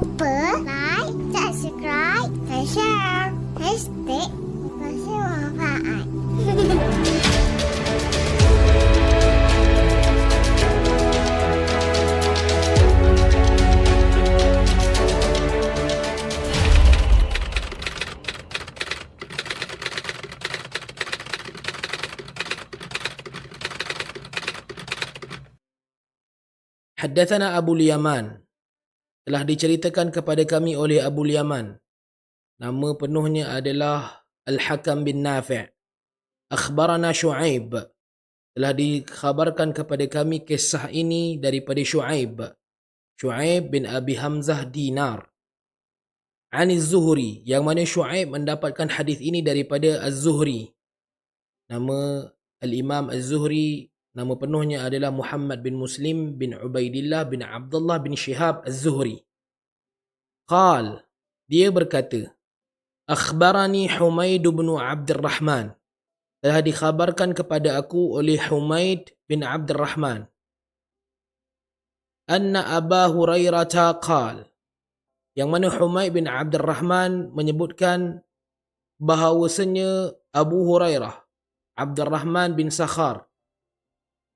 super like subscribe 和 share hashtag 我是我爸爱。حدثنا أبو اليمان Telah diceritakan kepada kami oleh Abu Yaman. Nama penuhnya adalah Al-Hakam bin Nafi'. Akhbarana Shu'aib. Telah dikhabarkan kepada kami kisah ini daripada Shu'aib. Shu'aib bin Abi Hamzah Dinar. Ani Zuhri. Yang mana Shu'aib mendapatkan hadis ini daripada Az-Zuhri. Nama Al-Imam Az-Zuhri Nama penuhnya adalah Muhammad bin Muslim bin Ubaidillah bin Abdullah bin Shihab Az-Zuhri. Qal, dia berkata, Akhbarani Humaid bin Abdul Rahman. Telah dikhabarkan kepada aku oleh Humaid bin Abdul Rahman. Anna Aba Hurairah qal. Yang mana Humaid bin Abdul Rahman menyebutkan bahawasanya Abu Hurairah, Abdul Rahman bin Sakhar,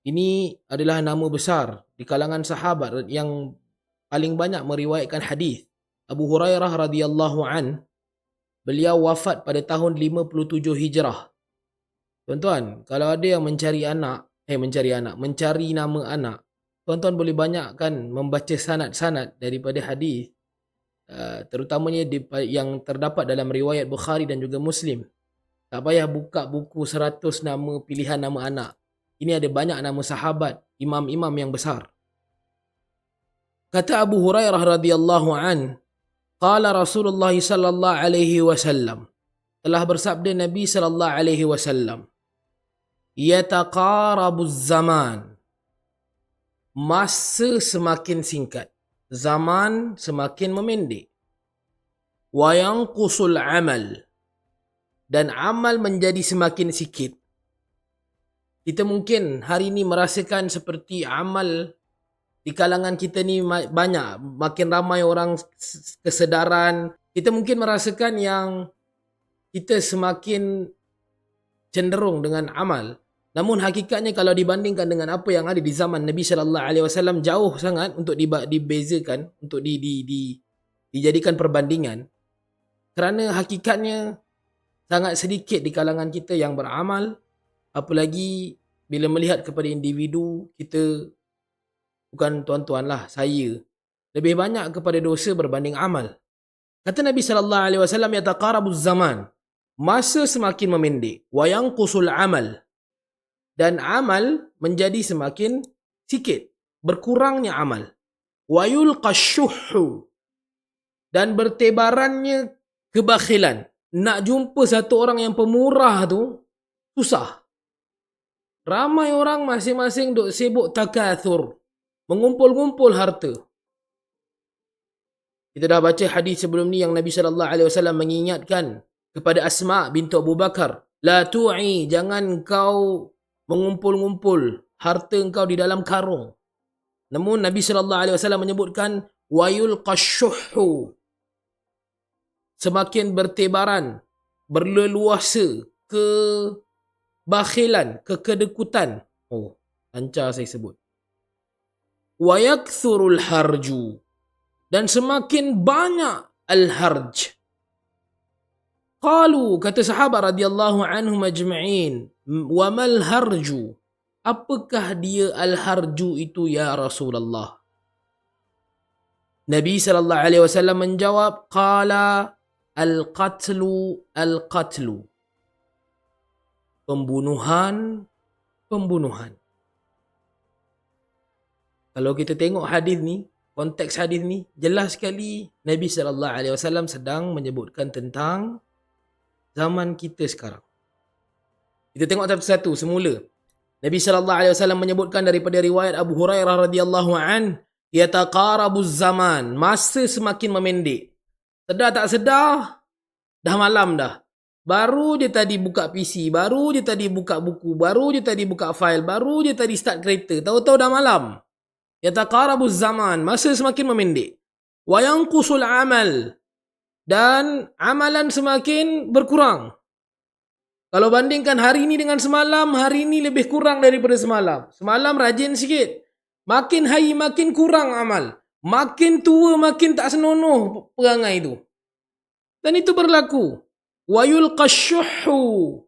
ini adalah nama besar di kalangan sahabat yang paling banyak meriwayatkan hadis. Abu Hurairah radhiyallahu an beliau wafat pada tahun 57 Hijrah. Tuan-tuan, kalau ada yang mencari anak, eh mencari anak, mencari nama anak, tuan-tuan boleh banyak kan membaca sanad-sanad daripada hadis uh, terutamanya yang terdapat dalam riwayat Bukhari dan juga Muslim. Tak payah buka buku 100 nama pilihan nama anak. Ini ada banyak nama sahabat, imam-imam yang besar. Kata Abu Hurairah radhiyallahu an, qala Rasulullah sallallahu alaihi wasallam. Telah bersabda Nabi sallallahu alaihi wasallam, "Yataqarabu zaman." Masa semakin singkat, zaman semakin memendek. Wa yanqusul amal. Dan amal menjadi semakin sikit kita mungkin hari ini merasakan seperti amal di kalangan kita ni banyak. Makin ramai orang kesedaran. Kita mungkin merasakan yang kita semakin cenderung dengan amal. Namun hakikatnya kalau dibandingkan dengan apa yang ada di zaman Nabi sallallahu alaihi wasallam jauh sangat untuk dibezakan untuk di, di, di dijadikan perbandingan. Kerana hakikatnya sangat sedikit di kalangan kita yang beramal apalagi bila melihat kepada individu kita bukan tuan-tuan lah saya. Lebih banyak kepada dosa berbanding amal. Kata Nabi sallallahu alaihi wasallam yataqarabuz zaman. Masa semakin memendek wa yanqusul amal. Dan amal menjadi semakin sikit berkurangnya amal. Wa yulqashuhu dan bertebarannya kebakhilan. Nak jumpa satu orang yang pemurah tu susah Ramai orang masing-masing duk sibuk takathur. Mengumpul-ngumpul harta. Kita dah baca hadis sebelum ni yang Nabi SAW mengingatkan kepada Asma bintu Abu Bakar. La tu'i, jangan kau mengumpul-ngumpul harta kau di dalam karung. Namun Nabi SAW menyebutkan wayul qasyuhu. Semakin bertebaran, berleluasa ke bakhilan, kekedekutan. Oh, lancar saya sebut. Wa yakthurul harju. Dan semakin banyak al-harj. Qalu, kata sahabat radhiyallahu anhum ajma'in, wa mal harju? Apakah dia al-harju itu ya Rasulullah? Nabi sallallahu alaihi wasallam menjawab, qala al-qatlu al-qatlu pembunuhan pembunuhan. Kalau kita tengok hadis ni, konteks hadis ni jelas sekali Nabi sallallahu alaihi wasallam sedang menyebutkan tentang zaman kita sekarang. Kita tengok satu-satu semula. Nabi sallallahu alaihi wasallam menyebutkan daripada riwayat Abu Hurairah radhiyallahu an, yataqarabuz zaman, masa semakin memendek. Sedar tak sedar, dah malam dah. Baru je tadi buka PC, baru je tadi buka buku, baru je tadi buka file, baru je tadi start kereta. Tahu-tahu dah malam. Ya taqarabuz zaman, masa semakin memendek. Wa yanqusul amal. Dan amalan semakin berkurang. Kalau bandingkan hari ini dengan semalam, hari ini lebih kurang daripada semalam. Semalam rajin sikit. Makin hari makin kurang amal. Makin tua makin tak senonoh perangai itu. Dan itu berlaku. Wa yulqasyuhu.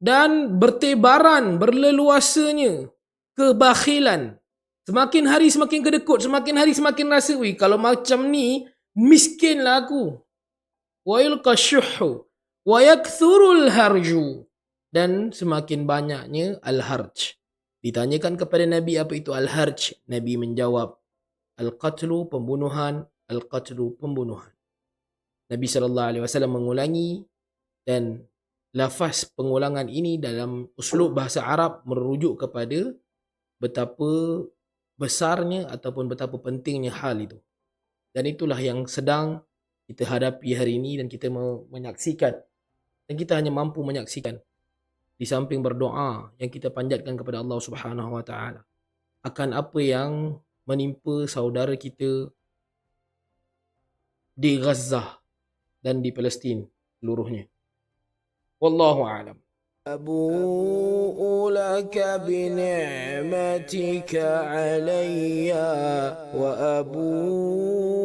Dan bertebaran, berleluasanya kebakhilan. Semakin hari semakin kedekut, semakin hari semakin rasa, wih, kalau macam ni, miskinlah aku. Wa yulqasyuhu. Wa yakthurul harju. Dan semakin banyaknya al-harj. Ditanyakan kepada Nabi apa itu al-harj. Nabi menjawab, al-qatlu pembunuhan, al-qatlu pembunuhan. Nabi SAW mengulangi dan lafaz pengulangan ini dalam uslub bahasa Arab merujuk kepada betapa besarnya ataupun betapa pentingnya hal itu. Dan itulah yang sedang kita hadapi hari ini dan kita menyaksikan. Dan kita hanya mampu menyaksikan di samping berdoa yang kita panjatkan kepada Allah Subhanahu Wa Taala akan apa yang menimpa saudara kita di Gaza dan di Palestin seluruhnya. Wallahu a'lam. أبوء لك بنعمتك علي وأبوء